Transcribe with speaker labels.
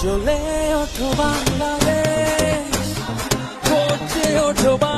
Speaker 1: জ্বলে ওঠো বাংলাদেশ ওঠো বাংলাদেশ।